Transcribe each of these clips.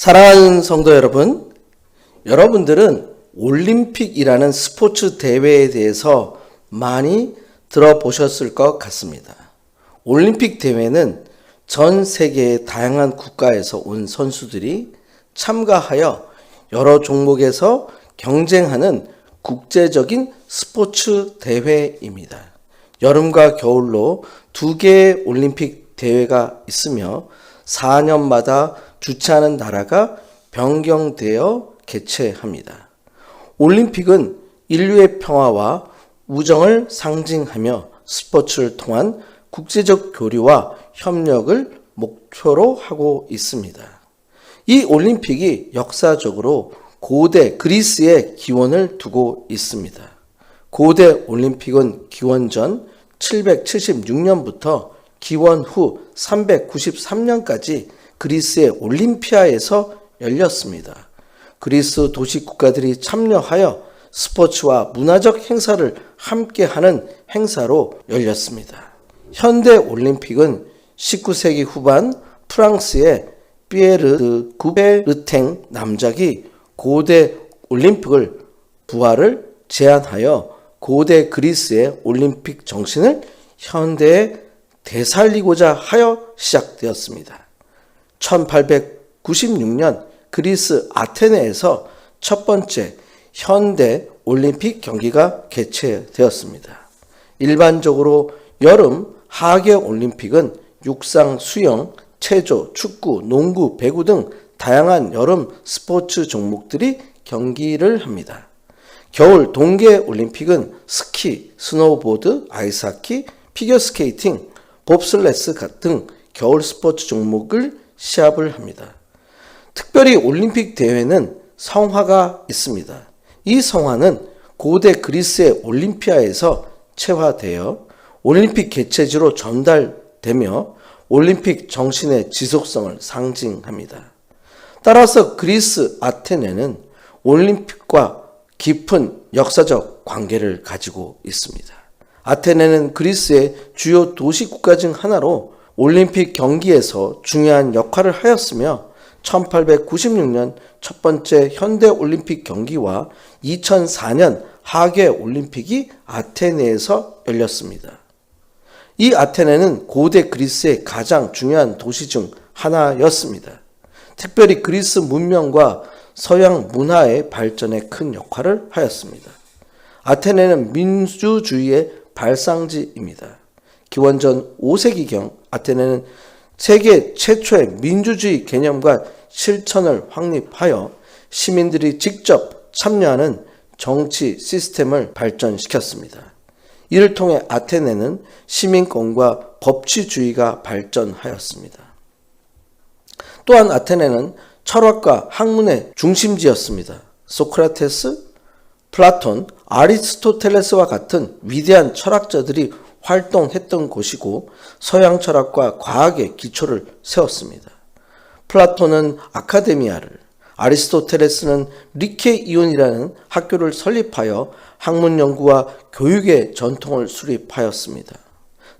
사랑하는 성도 여러분, 여러분들은 올림픽이라는 스포츠 대회에 대해서 많이 들어보셨을 것 같습니다. 올림픽 대회는 전 세계의 다양한 국가에서 온 선수들이 참가하여 여러 종목에서 경쟁하는 국제적인 스포츠 대회입니다. 여름과 겨울로 두 개의 올림픽 대회가 있으며 4년마다 주최하는 나라가 변경되어 개최합니다. 올림픽은 인류의 평화와 우정을 상징하며 스포츠를 통한 국제적 교류와 협력을 목표로 하고 있습니다. 이 올림픽이 역사적으로 고대 그리스의 기원을 두고 있습니다. 고대 올림픽은 기원전 776년부터 기원 후 393년까지 그리스의 올림피아에서 열렸습니다. 그리스 도시 국가들이 참여하여 스포츠와 문화적 행사를 함께하는 행사로 열렸습니다. 현대 올림픽은 19세기 후반 프랑스의 피에르 드 구베르탱 남작이 고대 올림픽을 부활을 제안하여 고대 그리스의 올림픽 정신을 현대에 되살리고자 하여 시작되었습니다. 1896년 그리스 아테네에서 첫 번째 현대 올림픽 경기가 개최되었습니다. 일반적으로 여름 하계 올림픽은 육상, 수영, 체조, 축구, 농구, 배구 등 다양한 여름 스포츠 종목들이 경기를 합니다. 겨울 동계 올림픽은 스키, 스노우보드, 아이스하키, 피겨스케이팅, 봅슬레스 같은 겨울 스포츠 종목을 시합을 합니다. 특별히 올림픽 대회는 성화가 있습니다. 이 성화는 고대 그리스의 올림피아에서 체화되어 올림픽 개최지로 전달되며 올림픽 정신의 지속성을 상징합니다. 따라서 그리스 아테네는 올림픽과 깊은 역사적 관계를 가지고 있습니다. 아테네는 그리스의 주요 도시 국가 중 하나로 올림픽 경기에서 중요한 역할을 하였으며 1896년 첫 번째 현대 올림픽 경기와 2004년 하계 올림픽이 아테네에서 열렸습니다. 이 아테네는 고대 그리스의 가장 중요한 도시 중 하나였습니다. 특별히 그리스 문명과 서양 문화의 발전에 큰 역할을 하였습니다. 아테네는 민주주의의 발상지입니다. 기원전 5세기경 아테네는 세계 최초의 민주주의 개념과 실천을 확립하여 시민들이 직접 참여하는 정치 시스템을 발전시켰습니다. 이를 통해 아테네는 시민권과 법치주의가 발전하였습니다. 또한 아테네는 철학과 학문의 중심지였습니다. 소크라테스, 플라톤, 아리스토텔레스와 같은 위대한 철학자들이 활동했던 곳이고 서양 철학과 과학의 기초를 세웠습니다. 플라톤은 아카데미아를, 아리스토텔레스는 리케 이온이라는 학교를 설립하여 학문 연구와 교육의 전통을 수립하였습니다.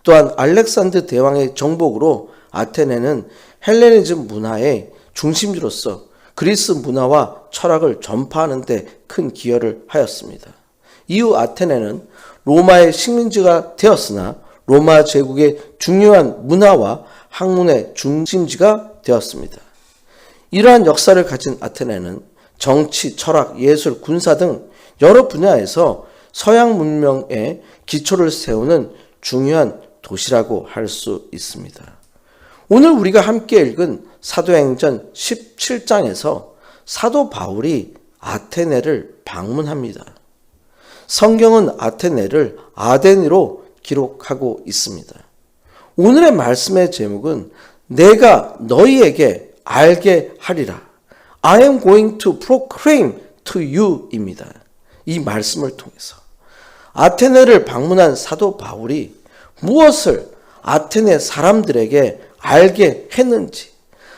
또한 알렉산드 대왕의 정복으로 아테네는 헬레니즘 문화의 중심지로서 그리스 문화와 철학을 전파하는 데 큰 기여를 하였습니다. 이후 아테네는 로마의 식민지가 되었으나 로마 제국의 중요한 문화와 학문의 중심지가 되었습니다. 이러한 역사를 가진 아테네는 정치, 철학, 예술, 군사 등 여러 분야에서 서양 문명의 기초를 세우는 중요한 도시라고 할 수 있습니다. 오늘 우리가 함께 읽은 사도행전 17장에서 사도 바울이 아테네를 방문합니다. 성경은 아테네를 아데니로 기록하고 있습니다. 오늘의 말씀의 제목은 내가 너희에게 알게 하리라. I am going to proclaim to you 입니다. 이 말씀을 통해서. 아테네를 방문한 사도 바울이 무엇을 아테네 사람들에게 알게 했는지,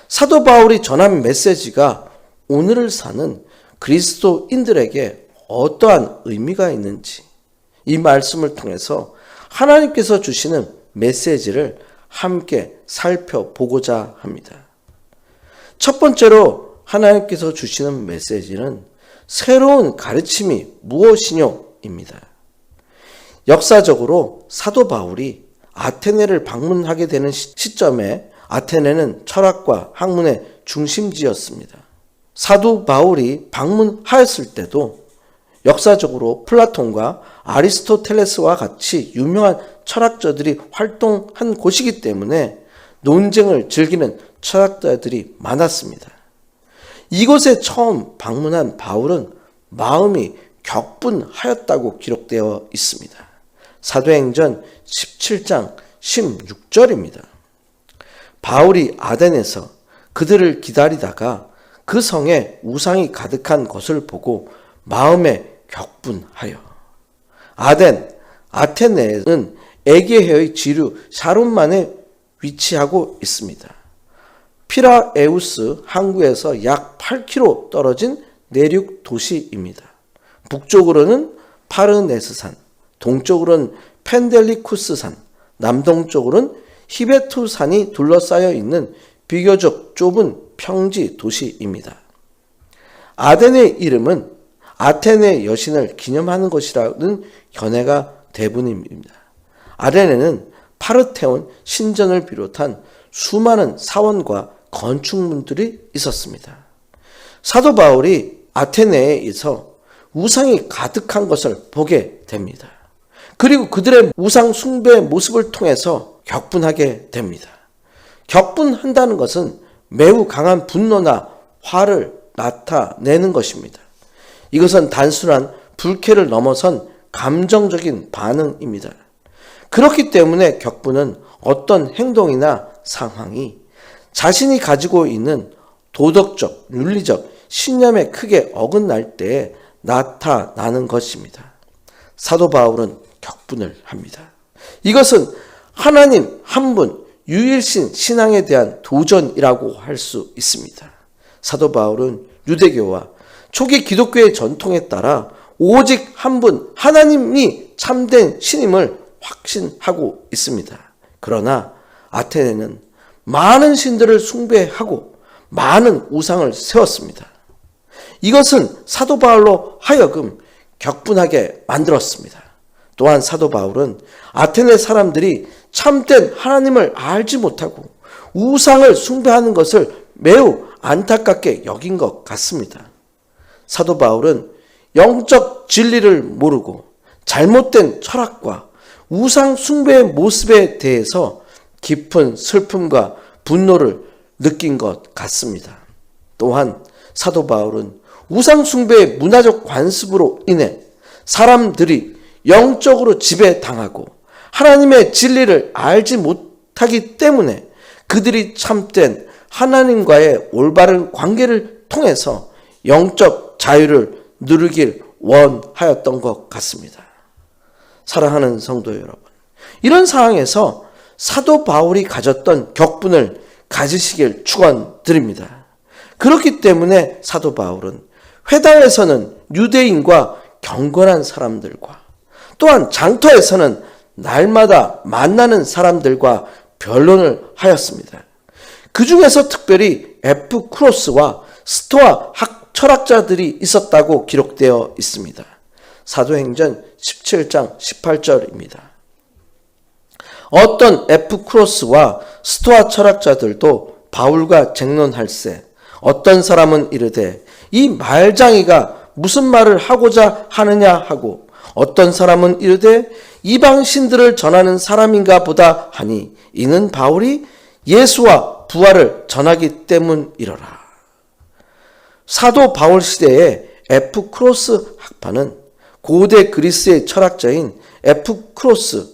사도 바울이 전한 메시지가 오늘을 사는 그리스도인들에게 어떠한 의미가 있는지 이 말씀을 통해서 하나님께서 주시는 메시지를 함께 살펴보고자 합니다. 첫 번째로 하나님께서 주시는 메시지는 새로운 가르침이 무엇이뇨입니다. 역사적으로 사도 바울이 아테네를 방문하게 되는 시점에 아테네는 철학과 학문의 중심지였습니다. 사도 바울이 방문하였을 때도 역사적으로 플라톤과 아리스토텔레스와 같이 유명한 철학자들이 활동한 곳이기 때문에 논쟁을 즐기는 철학자들이 많았습니다. 이곳에 처음 방문한 바울은 마음이 격분하였다고 기록되어 있습니다. 사도행전 17장 16절입니다. 바울이 아덴에서 그들을 기다리다가 그 성에 우상이 가득한 것을 보고 마음에 격분하여 아덴, 아테네는 에게해의 지류 샤론만에 위치하고 있습니다. 피라에우스 항구에서 약 8km 떨어진 내륙 도시입니다. 북쪽으로는 파르네스산, 동쪽으로는 펜델리쿠스산, 남동쪽으로는 히베투산이 둘러싸여 있는 비교적 좁은 평지 도시입니다. 아덴의 이름은 아테네 여신을 기념하는 것이라는 견해가 대부분입니다. 아테네는 파르테온 신전을 비롯한 수많은 사원과 건축물들이 있었습니다. 사도 바울이 아테네에서 우상이 가득한 것을 보게 됩니다. 그리고 그들의 우상 숭배의 모습을 통해서 격분하게 됩니다. 격분한다는 것은 매우 강한 분노나 화를 나타내는 것입니다. 이것은 단순한 불쾌를 넘어선 감정적인 반응입니다. 그렇기 때문에 격분은 어떤 행동이나 상황이 자신이 가지고 있는 도덕적, 윤리적 신념에 크게 어긋날 때 나타나는 것입니다. 사도 바울은 격분을 합니다. 이것은 하나님 한 분, 유일신 신앙에 대한 도전이라고 할 수 있습니다. 사도 바울은 유대교와 초기 기독교의 전통에 따라 오직 한 분, 하나님이 참된 신임을 확신하고 있습니다. 그러나 아테네는 많은 신들을 숭배하고 많은 우상을 세웠습니다. 이것은 사도 바울로 하여금 격분하게 만들었습니다. 또한 사도 바울은 아테네 사람들이 참된 하나님을 알지 못하고 우상을 숭배하는 것을 매우 안타깝게 여긴 것 같습니다. 사도 바울은 영적 진리를 모르고 잘못된 철학과 우상 숭배의 모습에 대해서 깊은 슬픔과 분노를 느낀 것 같습니다. 또한 사도 바울은 우상 숭배의 문화적 관습으로 인해 사람들이 영적으로 지배당하고 하나님의 진리를 알지 못하기 때문에 그들이 참된 하나님과의 올바른 관계를 통해서 영적 자유를 누르길 원하였던 것 같습니다. 사랑하는 성도 여러분. 이런 상황에서 사도 바울이 가졌던 격분을 가지시길 축원드립니다. 그렇기 때문에 사도 바울은 회당에서는 유대인과 경건한 사람들과 또한 장터에서는 날마다 만나는 사람들과 변론을 하였습니다. 그 중에서 특별히 에프 크로스와 스토아 학 철학자들이 있었다고 기록되어 있습니다. 사도행전 17장 18절입니다. 어떤 에프 크로스와 스토아 철학자들도 바울과 쟁론할세 어떤 사람은 이르되 이 말장이가 무슨 말을 하고자 하느냐 하고 어떤 사람은 이르되 이방 신들을 전하는 사람인가 보다 하니 이는 바울이 예수와 부활을 전하기 때문이러라. 사도 바울 시대의 에프 크로스 학파는 고대 그리스의 철학자인 에프 크로스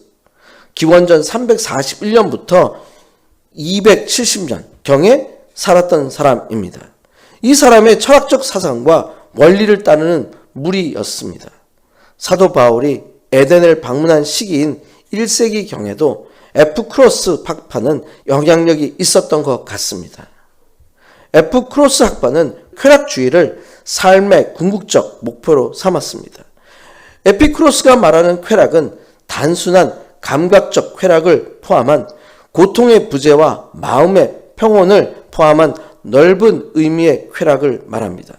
기원전 341년부터 270년 경에 살았던 사람입니다. 이 사람의 철학적 사상과 원리를 따르는 무리였습니다. 사도 바울이 에덴을 방문한 시기인 1세기 경에도 에프크로스 학파는 영향력이 있었던 것 같습니다. 에프크로스 학파는 쾌락주의를 삶의 궁극적 목표로 삼았습니다. 에피크로스가 말하는 쾌락은 단순한 감각적 쾌락을 포함한 고통의 부재와 마음의 평온을 포함한 넓은 의미의 쾌락을 말합니다.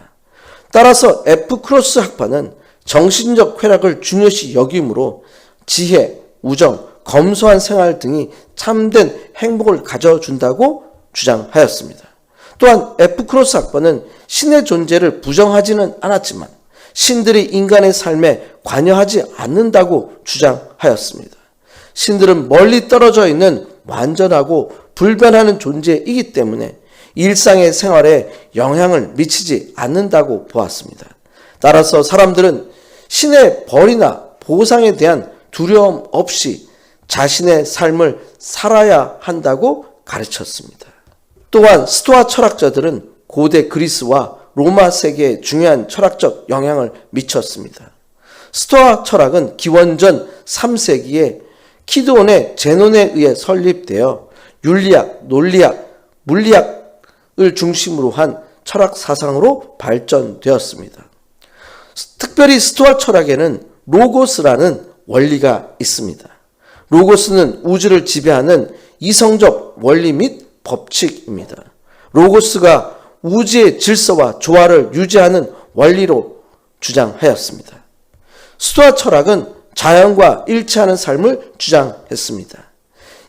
따라서 F 크로스 학파는 정신적 쾌락을 중요시 여기므로 지혜, 우정, 검소한 생활 등이 참된 행복을 가져준다고 주장하였습니다. 또한 F 크로스 학파는 신의 존재를 부정하지는 않았지만 신들이 인간의 삶에 관여하지 않는다고 주장하였습니다. 신들은 멀리 떨어져 있는 완전하고 불변하는 존재이기 때문에 일상의 생활에 영향을 미치지 않는다고 보았습니다. 따라서 사람들은 신의 벌이나 보상에 대한 두려움 없이 자신의 삶을 살아야 한다고 가르쳤습니다. 또한 스토아 철학자들은 고대 그리스와 로마 세계에 중요한 철학적 영향을 미쳤습니다. 스토아 철학은 기원전 3세기에 키드온의 제논에 의해 설립되어 윤리학, 논리학, 물리학을 중심으로 한 철학 사상으로 발전되었습니다. 특별히 스토아 철학에는 로고스라는 원리가 있습니다. 로고스는 우주를 지배하는 이성적 원리 및 법칙입니다. 로고스가 우주의 질서와 조화를 유지하는 원리로 주장하였습니다. 스토아 철학은 자연과 일치하는 삶을 주장했습니다.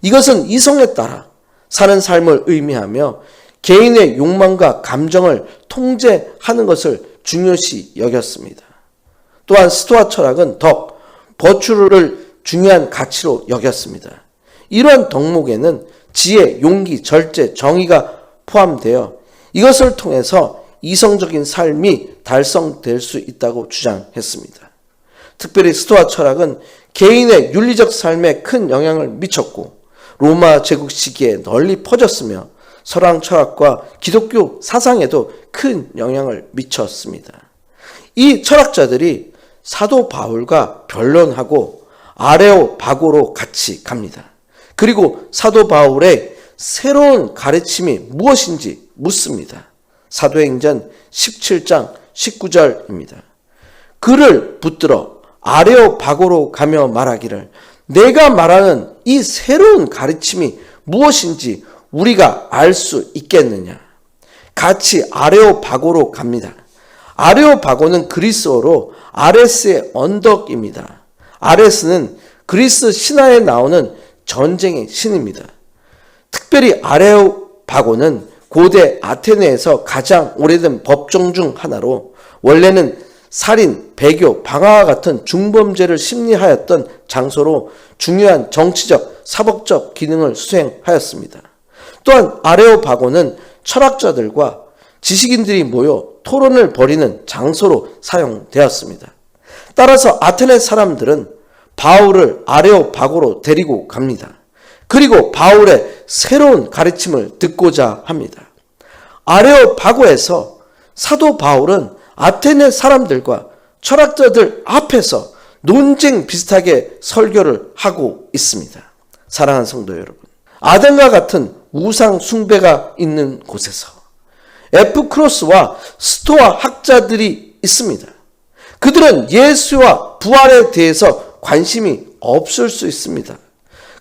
이것은 이성에 따라 사는 삶을 의미하며 개인의 욕망과 감정을 통제하는 것을 중요시 여겼습니다. 또한 스토아 철학은 덕, 버추를 중요한 가치로 여겼습니다. 이러한 덕목에는 지혜, 용기, 절제, 정의가 포함되어 이것을 통해서 이성적인 삶이 달성될 수 있다고 주장했습니다. 특별히 스토아 철학은 개인의 윤리적 삶에 큰 영향을 미쳤고 로마 제국 시기에 널리 퍼졌으며 서양 철학과 기독교 사상에도 큰 영향을 미쳤습니다. 이 철학자들이 사도 바울과 변론하고 아레오 바고로 같이 갑니다. 그리고 사도 바울의 새로운 가르침이 무엇인지 묻습니다. 사도행전 17장 19절입니다. 그를 붙들어 아레오 바고로 가며 말하기를 내가 말하는 이 새로운 가르침이 무엇인지 우리가 알 수 있겠느냐. 같이 아레오 바고로 갑니다. 아레오 바고는 그리스어로 아레스의 언덕입니다. 아레스는 그리스 신화에 나오는 전쟁의 신입니다. 특별히 아레오 바고는 고대 아테네에서 가장 오래된 법정 중 하나로 원래는 살인, 배교, 방화와 같은 중범죄를 심리하였던 장소로 중요한 정치적, 사법적 기능을 수행하였습니다. 또한 아레오바고는 철학자들과 지식인들이 모여 토론을 벌이는 장소로 사용되었습니다. 따라서 아테네 사람들은 바울을 아레오바고로 데리고 갑니다. 그리고 바울의 새로운 가르침을 듣고자 합니다. 아레오바고에서 사도 바울은 아테네 사람들과 철학자들 앞에서 논쟁 비슷하게 설교를 하고 있습니다. 사랑하는 성도 여러분. 아덴과 같은 우상 숭배가 있는 곳에서 F 크로스와 스토아 학자들이 있습니다. 그들은 예수와 부활에 대해서 관심이 없을 수 있습니다.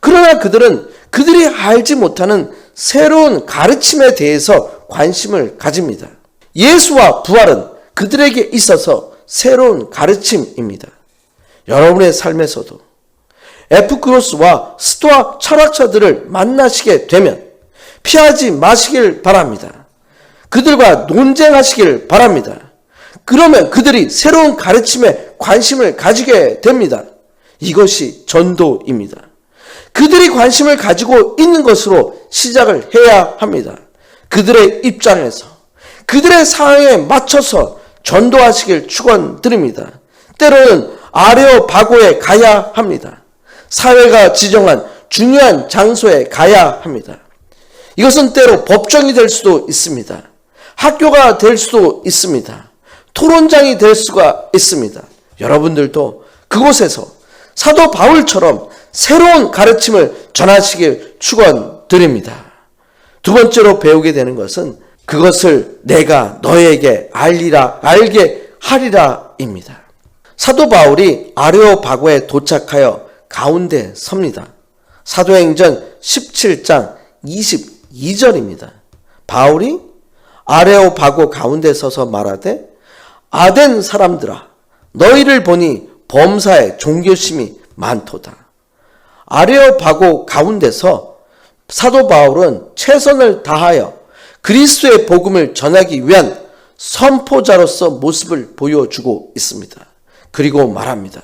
그러나 그들은 그들이 알지 못하는 새로운 가르침에 대해서 관심을 가집니다. 예수와 부활은 그들에게 있어서 새로운 가르침입니다. 여러분의 삶에서도 에프크로스와 스토아 철학자들을 만나시게 되면 피하지 마시길 바랍니다. 그들과 논쟁하시길 바랍니다. 그러면 그들이 새로운 가르침에 관심을 가지게 됩니다. 이것이 전도입니다. 그들이 관심을 가지고 있는 것으로 시작을 해야 합니다. 그들의 입장에서 그들의 상황에 맞춰서 전도하시길 축원드립니다. 때로는 아레오 바고에 가야 합니다. 사회가 지정한 중요한 장소에 가야 합니다. 이것은 때로 법정이 될 수도 있습니다. 학교가 될 수도 있습니다. 토론장이 될 수가 있습니다. 여러분들도 그곳에서 사도 바울처럼 새로운 가르침을 전하시길 축원드립니다. 두 번째로 배우게 되는 것은 그것을 내가 너에게 알리라 알게 하리라입니다. 사도 바울이 아레오바고에 도착하여 가운데 섭니다. 사도행전 17장 22절입니다. 바울이 아레오바고 가운데 서서 말하되 아덴 사람들아 너희를 보니 범사에 종교심이 많도다. 아레오바고 가운데서 사도 바울은 최선을 다하여 그리스도의 복음을 전하기 위한 선포자로서 모습을 보여주고 있습니다. 그리고 말합니다.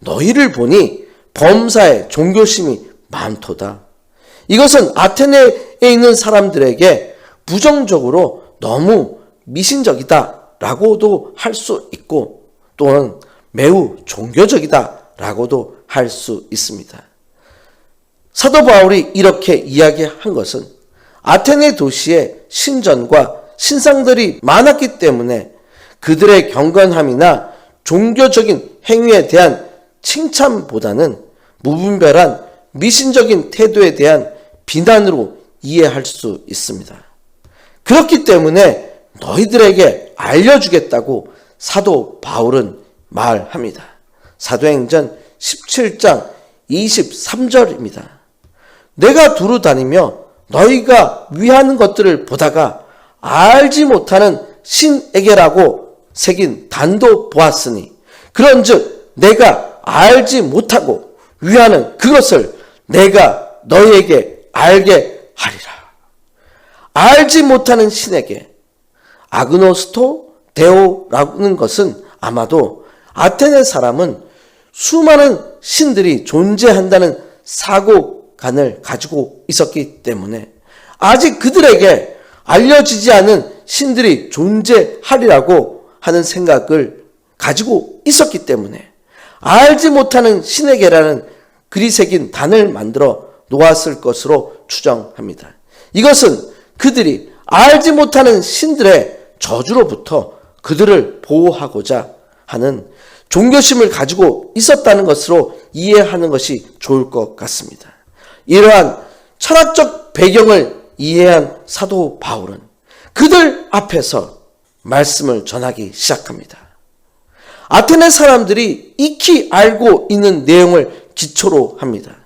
너희를 보니 범사에 종교심이 많도다. 이것은 아테네에 있는 사람들에게 부정적으로 너무 미신적이다 라고도 할 수 있고 또는 매우 종교적이다라고도 할 수 있습니다. 사도 바울이 이렇게 이야기한 것은 아테네 도시에 신전과 신상들이 많았기 때문에 그들의 경건함이나 종교적인 행위에 대한 칭찬보다는 무분별한 미신적인 태도에 대한 비난으로 이해할 수 있습니다. 그렇기 때문에 너희들에게 알려주겠다고 사도 바울은 말합니다. 사도행전 17장 23절입니다. 내가 두루 다니며 너희가 위하는 것들을 보다가 알지 못하는 신에게라고 새긴 단도 보았으니 그런즉 내가 알지 못하고 위하는 그것을 내가 너희에게 알게 하리라. 알지 못하는 신에게 아그노스토 데오라는 것은 아마도 아테네 사람은 수많은 신들이 존재한다는 사고관을 가지고 있었기 때문에 아직 그들에게 알려지지 않은 신들이 존재하리라고 하는 생각을 가지고 있었기 때문에 알지 못하는 신에게라는 새긴 단을 만들어 놓았을 것으로 추정합니다. 이것은 그들이 알지 못하는 신들의 저주로부터 그들을 보호하고자 하는 종교심을 가지고 있었다는 것으로 이해하는 것이 좋을 것 같습니다. 이러한 철학적 배경을 이해한 사도 바울은 그들 앞에서 말씀을 전하기 시작합니다. 아테네 사람들이 익히 알고 있는 내용을 기초로 합니다.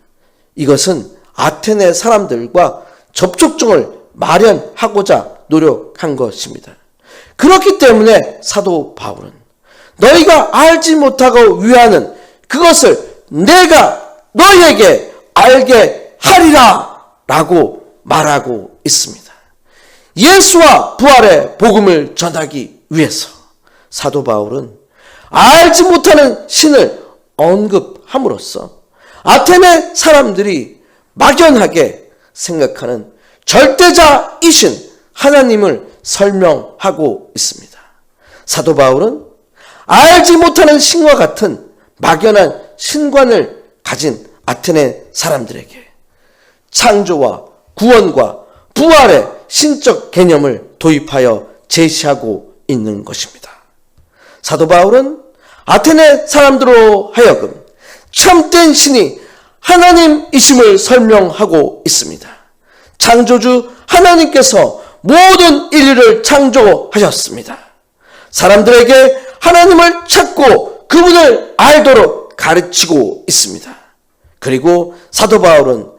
이것은 아테네 사람들과 접촉점을 마련하고자 노력한 것입니다. 그렇기 때문에 사도 바울은 너희가 알지 못하고 위하는 그것을 내가 너희에게 알게 하리라 라고 말하고 있습니다. 예수와 부활의 복음을 전하기 위해서 사도 바울은 알지 못하는 신을 언급함으로써 아테네 사람들이 막연하게 생각하는 절대자이신 하나님을 설명하고 있습니다. 사도 바울은 알지 못하는 신과 같은 막연한 신관을 가진 아테네 사람들에게 창조와 구원과 부활의 신적 개념을 도입하여 제시하고 있는 것입니다. 사도 바울은 아테네 사람들로 하여금 참된 신이 하나님이심을 설명하고 있습니다. 창조주 하나님께서 모든 인류를 창조하셨습니다. 사람들에게 하나님을 찾고 그분을 알도록 가르치고 있습니다. 그리고 사도 바울은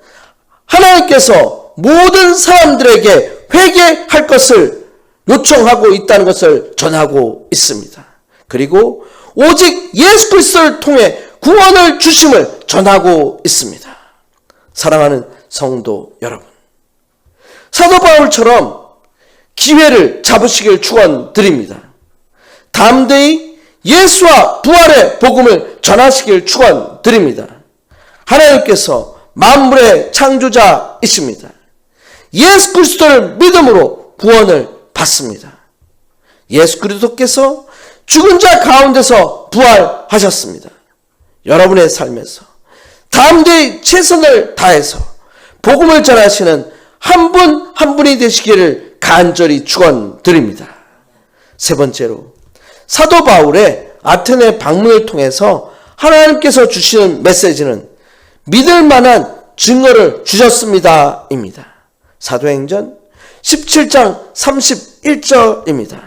하나님께서 모든 사람들에게 회개할 것을 요청하고 있다는 것을 전하고 있습니다. 그리고 오직 예수 그리스도를 통해 구원을 주심을 전하고 있습니다. 사랑하는 성도 여러분. 사도 바울처럼 기회를 잡으시길 축원드립니다. 담대히 예수와 부활의 복음을 전하시길 축원드립니다. 하나님께서 만물의 창조자이십니다. 예수 그리스도를 믿음으로 구원을 받습니다. 예수 그리스도께서 죽은 자 가운데서 부활하셨습니다. 여러분의 삶에서 담대히 최선을 다해서 복음을 전하시는 한 분한 분이 되시기를 간절히 축원드립니다. 세 번째로 사도 바울의 아테네 방문을 통해서 하나님께서 주시는 메시지는 믿을 만한 증거를 주셨습니다 입니다. 사도행전 17장 31절입니다.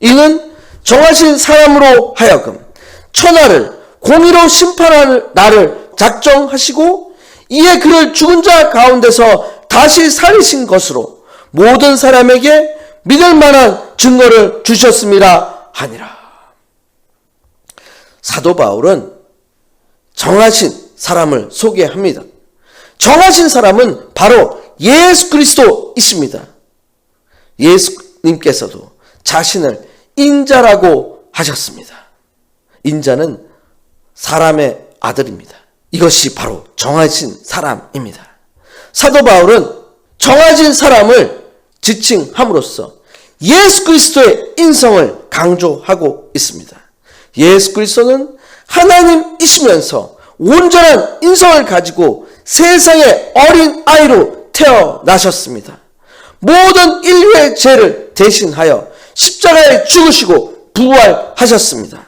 이는 정하신 사람으로 하여금 천하를 공의로 심판할 날을 작정하시고 이에 그를 죽은 자 가운데서 다시 살리신 것으로 모든 사람에게 믿을 만한 증거를 주셨습니다. 하니라. 사도 바울은 정하신 사람을 소개합니다. 정하신 사람은 바로 예수 그리스도이십니다. 예수님께서도 자신을 인자라고 하셨습니다. 인자는 사람의 아들입니다. 이것이 바로 정하신 사람입니다. 사도 바울은 정하신 사람을 지칭함으로써 예수 그리스도의 인성을 강조하고 있습니다. 예수 그리스도는 하나님이시면서 온전한 인성을 가지고 세상의 어린 아이로 태어나셨습니다. 모든 인류의 죄를 대신하여 십자가에 죽으시고 부활하셨습니다.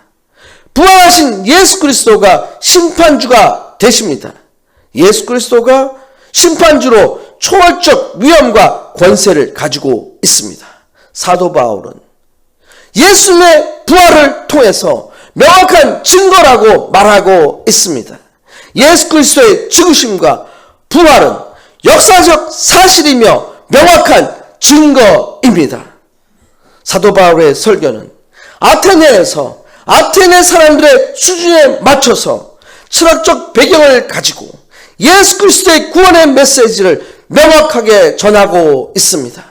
부활하신 예수 그리스도가 심판주가 되십니다. 예수 그리스도가 심판주로 초월적 위엄과 권세를 가지고 있습니다. 사도 바울은 예수님의 부활을 통해서 명확한 증거라고 말하고 있습니다. 예수 그리스도의 죽으심과 부활은 역사적 사실이며 명확한 증거입니다. 사도 바울의 설교는 아테네에서 아테네 사람들의 수준에 맞춰서 철학적 배경을 가지고 예수 그리스도의 구원의 메시지를 명확하게 전하고 있습니다.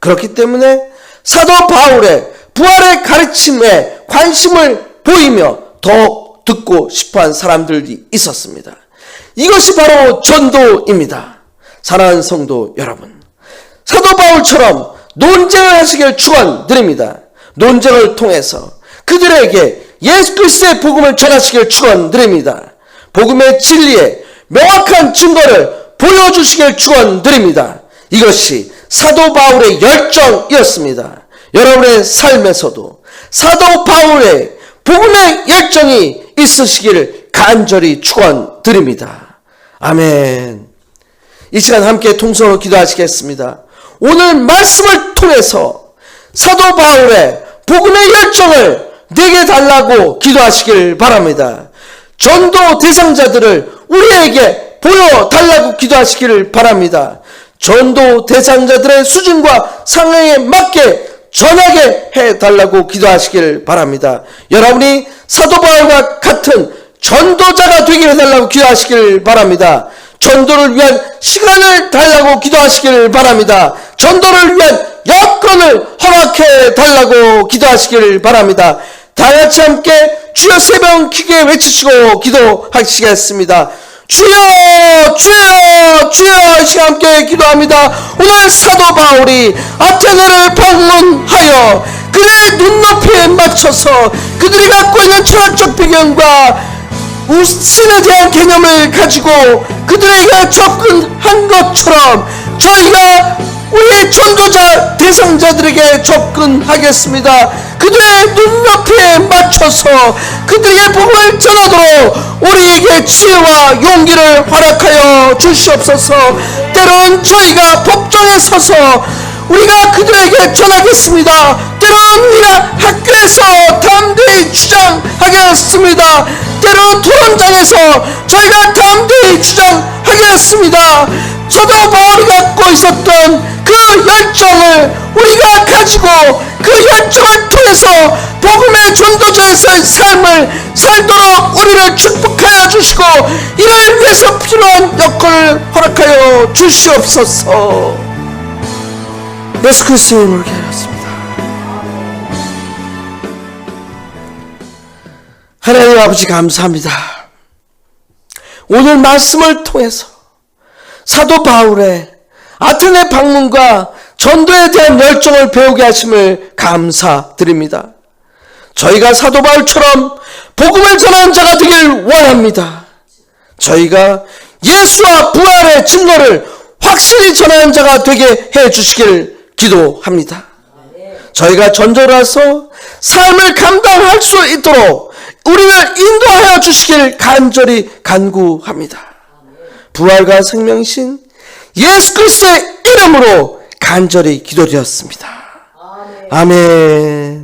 그렇기 때문에 사도 바울의 부활의 가르침에 관심을 보이며 더욱 듣고 싶어 한 사람들이 있었습니다. 이것이 바로 전도입니다. 사랑하는 성도 여러분. 사도 바울처럼 논쟁을 하시길 축원드립니다. 논쟁을 통해서 그들에게 예수 그리스도의 복음을 전하시길 축원드립니다. 복음의 진리에 명확한 증거를 보여주시길 축원드립니다. 이것이 사도 바울의 열정이었습니다. 여러분의 삶에서도 사도 바울의 복음의 열정이 있으시기를 간절히 축원드립니다. 아멘. 이 시간 함께 통성으로 기도하시겠습니다. 오늘 말씀을 통해서 사도 바울의 복음의 열정을 내게 달라고 기도하시길 바랍니다. 전도 대상자들을 우리에게 보여달라고 기도하시기를 바랍니다. 전도 대상자들의 수준과 상황에 맞게 전하게 해달라고 기도하시길 바랍니다. 여러분이 사도 바울과 같은 전도자가 되게 해달라고 기도하시길 바랍니다. 전도를 위한 시간을 달라고 기도하시길 바랍니다. 전도를 위한 여건을 허락해 달라고 기도하시길 바랍니다. 다 같이 함께 주여 세번 크게 외치시고 기도하시겠습니다. 주여 주여 주여 이 시간 함께 기도합니다. 오늘 사도 바울이 아테네를 방문하여 그들의 눈높이에 맞춰서 그들이 갖고 있는 철학적 배경과 신에 대한 개념을 가지고 그들에게 접근한 것처럼 저희가 우리의 전도자 대상자들에게 접근하겠습니다. 그들의 눈높이에 맞춰서 그들에게 복음을 전하도록 우리에게 지혜와 용기를 허락하여 주시옵소서. 때론 저희가 법정에 서서 우리가 그들에게 전하겠습니다. 때론 우리가 학교에서 담대히 주장하겠습니다. 때론 토론장에서 저희가 담대히 주장하겠습니다. 저도 바울이 갖고 있었던 그 열정을 우리가 가지고 그 열정을 통해서 복음의 전도자의 삶을 살도록 우리를 축복하여 주시고 이를 위해서 필요한 여건을 허락하여 주시옵소서. 예수 그리스도의 이름으로 기도했습니다. 하나님 아버지 감사합니다. 오늘 말씀을 통해서 사도 바울의 아테네 방문과 전도에 대한 열정을 배우게 하심을 감사드립니다. 저희가 사도 바울처럼 복음을 전하는 자가 되길 원합니다. 저희가 예수와 부활의 증거를 확실히 전하는 자가 되게 해 주시길 기도합니다. 저희가 전도라서 삶을 감당할 수 있도록 우리를 인도하여 주시길 간절히 간구합니다. 부활과 생명신 예수 그리스도의 이름으로 간절히 기도드렸습니다. 아멘.